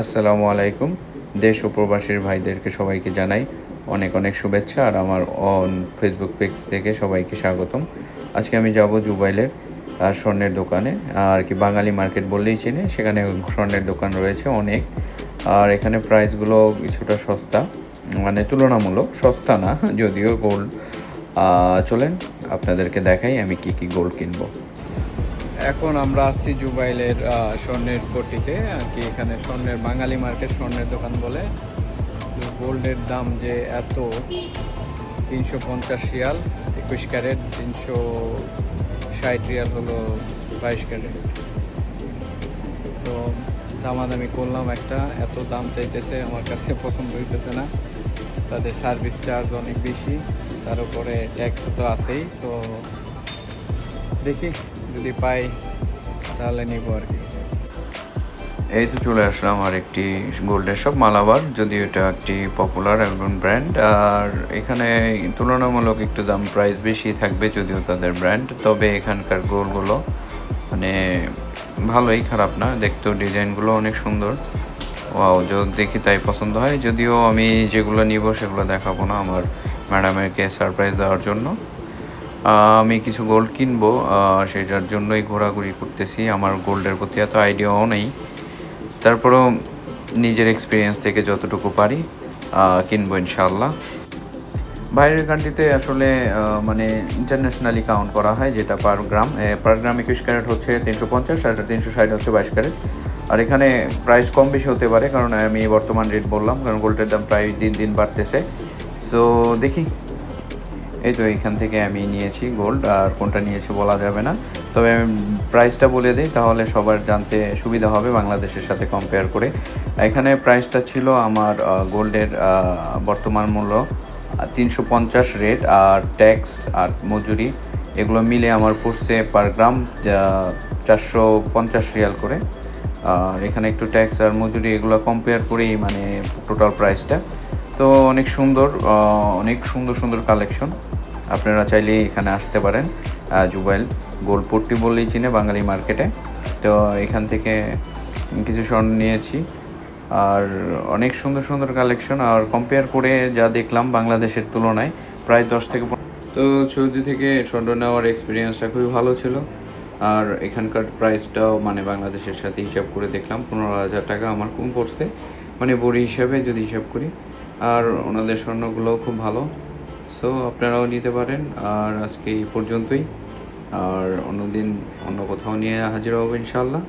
আসসালামু আলাইকুম। দেশ ও প্রবাসীর ভাইদেরকে সবাইকে জানাই অনেক অনেক শুভেচ্ছা আর আমার অন ফেসবুক পেজ থেকে সবাইকে স্বাগতম। আজকে আমি যাব জুবাইলের স্বর্ণের দোকানে। আর কি বাঙালি মার্কেট বললেই চিনে, সেখানে স্বর্ণের দোকান রয়েছে অনেক। আর এখানে প্রাইসগুলো কিছুটা সস্তা মানে তুলনামূলক সস্তা না, যদিও গোল্ড চলেন আপনাদেরকে দেখাই আমি কি কি গোল্ড কিনবো। এখন আমরা আসছি জুবাইলের স্বর্ণের কোটিতে আর কি এখানে স্বর্ণের, বাঙালি মার্কেট স্বর্ণের দোকান বলে। গোল্ডের দাম যে এত, তিনশো পঞ্চাশ রিয়াল, একুশ ক্যারেট, তিনশো ষাট রিয়াল হলো বাইশ ক্যারেট। তো দামাদামি করলাম একটা, এত দাম চাইতেছে, আমার কাছে পছন্দ হইতেছে না। তাদের সার্ভিস চার্জ অনেক বেশি, তার উপরে ট্যাক্স তো আছেই, তো দেখি। যদি পাই, তাহলে নিব আর কি। এই তো চলে আসলাম আর একটি গোল্ডের শপ, মালাবার, যদিও এটা একটি পপুলার একজন ব্র্যান্ড আর এখানে তুলনামূলক একটু দাম প্রাইস বেশি থাকবে যদিও তাদের ব্র্যান্ড তবে এখানকার গোলগুলো মানে ভালোই খারাপ না, দেখতেও ডিজাইনগুলো অনেক সুন্দর। ওয়াও যদি দেখি তাই পছন্দ হয়, যদিও আমি যেগুলো নিব সেগুলো দেখাবো না আমার ম্যাডামেরকে সারপ্রাইজ দেওয়ার জন্য। আমি কিছু গোল্ড কিনবো সেটার জন্যই ঘোরাঘুরি করতেছি। আমার গোল্ডের প্রতি এত আইডিয়াও নেই। তারপরেও নিজের এক্সপিরিয়েন্স থেকে যতটুকু পারি কিনবো ইনশাল্লাহ বাইরের কান্ট্রিতে আসলে মানে ইন্টারন্যাশনালি কাউন্ট করা হয়, যেটা পার গ্রাম পার গ্রাম একুশ ক্যারেট হচ্ছে তিনশো পঞ্চাশ, আর তিনশো ষাট হচ্ছে বাইশ ক্যারেট আর এখানে প্রাইস কম বেশি হতে পারে, কারণ আমি বর্তমান রেট বললাম, কারণ গোল্ডের দাম প্রায় দিন দিন বাড়তেছে। সো দেখি। এই তো এখান থেকে আমি নিয়েছি গোল্ড আর কোনটা নিয়েছি বলা যাবে না। তবে আমি প্রাইসটা বলে দিই, তাহলে সবার জানতে সুবিধা হবে বাংলাদেশের সাথে কম্পেয়ার করে। এখানে প্রাইসটা ছিল আমার গোল্ডের বর্তমান মূল্য তিনশো পঞ্চাশ রেট, আর ট্যাক্স আর মজুরি, এগুলো মিলে আমার পড়ছে পার গ্রাম চারশো পঞ্চাশ রিয়াল করে। আর এখানে একটু ট্যাক্স আর মজুরি, এগুলো কম্পেয়ার করেই মানে টোটাল প্রাইসটা তো অনেক সুন্দর অনেক সুন্দর সুন্দর কালেকশন আপনারা চাইলে এখানে আসতে পারেন জুবাইল গোলপট্টি বললেই চিনে বাঙালি মার্কেটে। তো এখান থেকে কিছু স্বর্ণ নিয়েছি। আর অনেক সুন্দর সুন্দর কালেকশন আর কম্পেয়ার করে যা দেখলাম বাংলাদেশের তুলনায়, প্রায় দশ থেকে তো সৌদি থেকে স্বর্ণ নেওয়ার এক্সপিরিয়েন্সটা খুবই ভালো ছিল। আর এখানকার প্রাইসটাও মানে বাংলাদেশের সাথে হিসাব করে দেখলাম, পনেরো হাজার টাকা আমার কম পড়ছে। মানে বড়ি হিসাবে যদি হিসাব করি আর ওনাদের স্বর্ণগুলোও খুব ভালো। সো আপনারাও নিতে পারেন। আর আজকে এই পর্যন্তই। আর অন্যদিন অন্য কোথাও নিয়ে হাজির হব ইনশাল্লাহ